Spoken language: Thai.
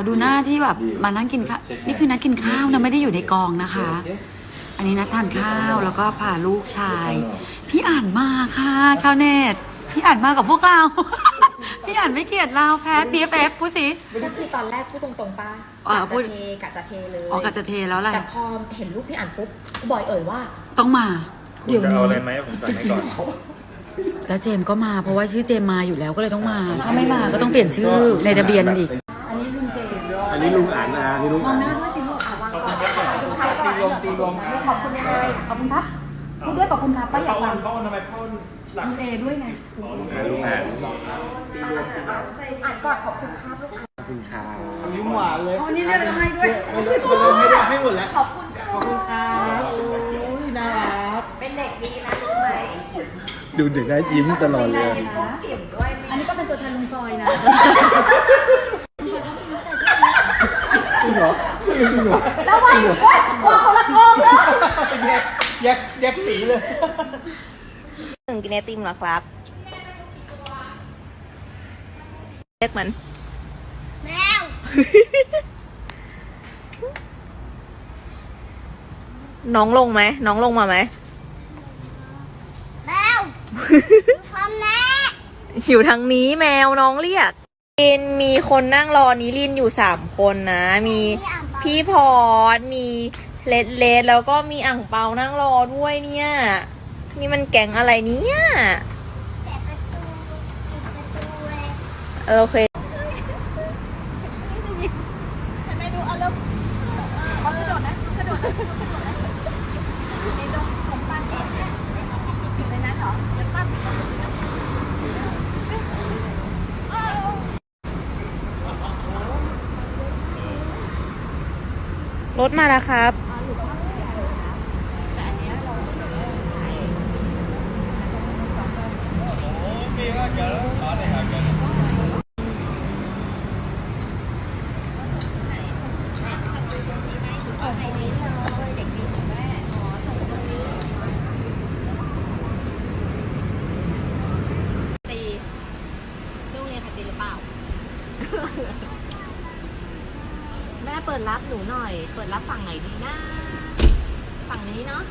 เขาดูหน้าที่แบบมานั่งกินข้าวนี่คือนัดกินข้าวนะไม่ได้อยู่ในกองนะคะ อันนี้นัดทานข้าวแล้วก็พาลูกชาย พี่อ่านมาค่ะชาวเน็ตพี่อ่านมากับพวกเรา พี่อ่านไม่เกลียดเราแพท BFF พูดสิ ก็คือตอนแรกพูดตรงๆป้าอ่ากะพูด จะเทกะจะเทเลยออกกับจะเทแล้วอะไรแต่พอเห็นรูปพี่อ่านปุ๊บกูบอยเอ่ยว่า ต้องมา คุณเดี๋ยวจะนี้เอาอะไรไหมผมสั่งให้ก่อนแล้วเจมส์ก็มาเพราะว่าชื่อเจมส์มาอยู่แล้วก็เลยต้องมา ถ้าไม่มาก็ต้องเปลี่ยนชื่อในทะเบียนอีกอันนี้ลุง เจมส์อันนี้ลุงอ่านนะอันนี้ลุงมออ่างนหน้าด้วยสิลูกอะวางก่อนตีลมตีลมขอบคุณยายขอบคุณครับพูดด้วยขอบคุณครับป้าอยากฟังเขาทำไมเขาหลักลุงเอด้วยไงลุงอ่านอ่านก่อนขอบคุณครับลูกอ่านขอบคุณครับยิ้มหวานเลยอ๋อนี่เรียกอะไรให้ด้วยไม่ได้ให้หมดแล้วขอบคุณค่ะขอบคุณครับโอ้ยน่ารักเป็นเด็กดีนะรู้ไหมดูเด็กได้ยิ้มตลอดเลย ยิ้มกุ้มกิ่มด้วยอันนี้ก็เป็นตัวแทนลุงพลอยนะจ ริงเหรอจริงเหรอแล้ววันว่าเขาละกองนะแยกแยกแยกสีเลยหนึ่งกินไอติมเหรอครับเรียกมันแมวน้องลงไหมน้องลงมาไหมแมวทำแม่อยู่ทางนี้แมวน้องเรียก ลินมีคนนั่งรอนิลินอยู่สามคนนะ มีพี่พอดมีเลดเลดแล้วก็มีอ่างเปานั่งรอด้วยเนี่ย นี่มันแก๊งอะไรเนี่ยเออโอเคร รถมาแล้วครับตีลูกเรียนใครตีหรือเปล่า แม่ เปิดรับหนูหน่อย เปิดรับฝั่งไหนดีนะ ฝั่งนี้เนาะ